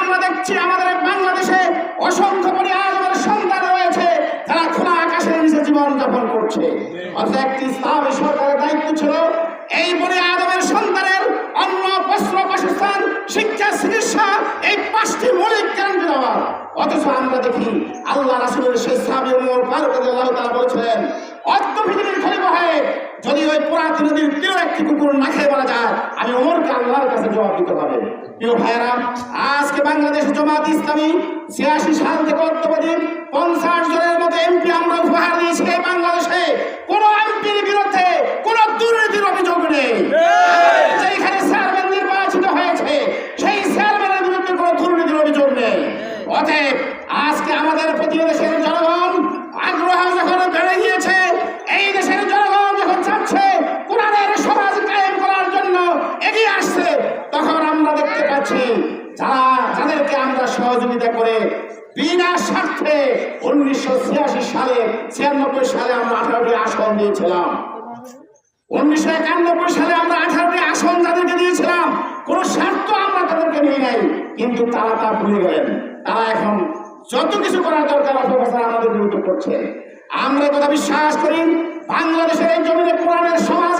আমরা দেখছি আমাদের বাংলাদেশে অসংখ্য আলমের সন্তান রয়েছে, যারা খোলা আকাশের নিচে জীবন যাপন করছে। অথচ একটি ইসলামী সরকারের দায়িত্ব ছিল এই বড় আদমের সন্তানের অন্ন, বস্ত্র, বাসস্থান, শিক্ষা, চিকিৎসা, এই পাঁচটি মৌলিক গ্যারান্টি দেওয়া অথচ আমরা দেখি আল্লাহ রাসুলের শেষ সাবি ওমর ফারুক রাদিয়াল্লাহু তাআলা বলেছিলেন হয়ে পুরাতন নদীর কেউ একটি কুকুর না খেয়ে মারা যায়। আমি ওমরকে আল্লাহর কাছে জবাব দিতে হবে প্রিয় ভাইয়েরা, আজকে বাংলাদেশ জমাত ইসলামী ছিয়াশি সাল থেকে অর্থবাদী পঞ্চাশ জনের মতো এমপি আমরা উপহার দিয়েছি এই বাংলাদেশে কোন এমপির বিরুদ্ধে কোন দুর্নীতির অভিযোগ নেই যেখানে চেয়ারম্যান নির্বাচিত হয়েছে সেই চেয়ারম্যানের বিরুদ্ধে কোনো দুর্নীতির অভিযোগ নেই অতএব আজকে আমাদের প্রতিবেশের জনগণ আগ্রহ যখন বেড়ে গিয়েছে এই দেশের জনগণ যখন চাচ্ছে কোরআনের সমাজ কায়েম করার জন্য এগিয়ে আসছে তখন আমরা দেখতে পাচ্ছি যারা যাদেরকে আমরা সহযোগিতা করে বিনা স্বার্থে উনিশশো ছিয়াশি সালে, ছিয়ানব্বই সালে আমরা আঠারোটি আসন দিয়েছিলাম। উনিশশো একানব্বই সালে আমরা আঠারোটি আসন যাদেরকে দিয়েছিলাম। কোন স্বার্থ আমরা তাদেরকে নিয়ে নাই, কিন্তু তারা তা ভুলে গেলেন। তারা এখন যত কিছু করার দরকার অপপ্রচার আমাদের বিরুদ্ধে করছে। আমরা কথা বিশ্বাস করি, বাংলাদেশের এই জমিনে কোরআনের সমাজ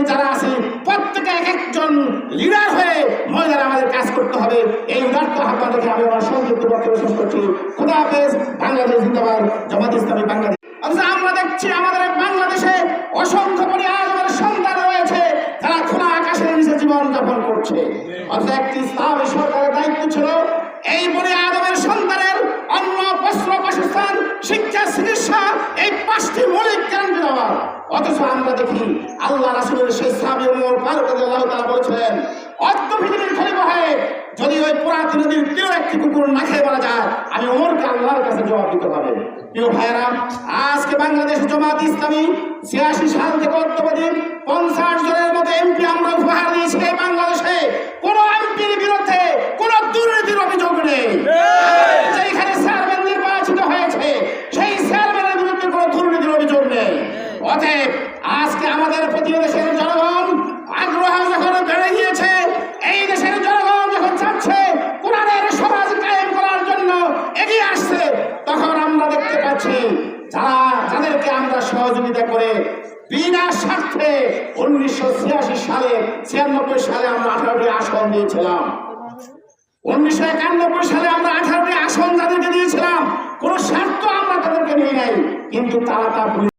নেতা কর্মী যারা আছে, প্রত্যেকে এক একজন লিডার হয়ে মহিলারা আমাদের কাজ করতে হবে। এই উদার্ত আহ্বান রেখে আমি আমার সংক্ষিপ্ত বক্তব্য শেষ করছি। খুদা হাফেজ, বাংলাদেশ জিন্দাবাদ, জামাত ইসলামী বাংলাদেশ। অথচ আমরা দেখছি আমাদের বাংলাদেশে অসংখ্য আলমের সন্তান রয়েছে, যারা খোলা আকাশের নিচে জীবন যাপন করছে। অথচ একটি সরকারের দায়িত্ব ছিল, এই সন্তানের অন্ন বস্ত্র বাসস্থান শিক্ষা চিকিৎসা এই পাঁচটি মৌলিক দেওয়া অথচ আমরা দেখি আল্লাহ রাসুলের শেষ সাবি ওমর ফারুক রাদিয়াল্লাহু তাআলা বলেছিলেন অর্থ পৃথিবীর খলিফা হয়ে যদি ওই পুরাতন নদীর কেউ একটি কুকুর না খেয়ে মারা যায়, আমি ওমরকে আল্লাহর কাছে জবাব দিতে হবে প্রিয় ভাইয়েরা, আজকে বাংলাদেশ জামাত ইসলামী ছিয়াশি সাল থেকে অর্থবাদী পঞ্চাশ জনের মতো এমপি আমরা উপহার দিয়েছি এই বাংলাদেশে কোন এমপির বিরুদ্ধে কোন দুর্নীতির অভিযোগ নেই যেখানে চেয়ারম্যান নির্বাচিত হয়েছে সেই চেয়ারম্যানের বিরুদ্ধে কোনো দুর্নীতির অভিযোগ নেই অতএব আজকে আমাদের প্রতিবেশের জনগণ আগ্রহ যখন বেড়ে গিয়েছে, এই দেশের জনগণ যখন চাচ্ছে কোরআনের সমাজ কায়েম করার জন্য এগিয়ে আসছে, তখন আমরা দেখতে পাচ্ছি যারা, যাদেরকে আমরা সহযোগিতা করে বিনা স্বার্থে উনিশশো ছিয়াশি সালে, ছিয়ানব্বই সালে আমরা আঠারোটি আসন দিয়েছিলাম। উনিশশো একানব্বই সালে আমরা আঠারোটি আসন যাদেরকে দিয়েছিলাম। কোন স্বার্থ আমরা তাদেরকে নিয়ে নাই, কিন্তু তারা তা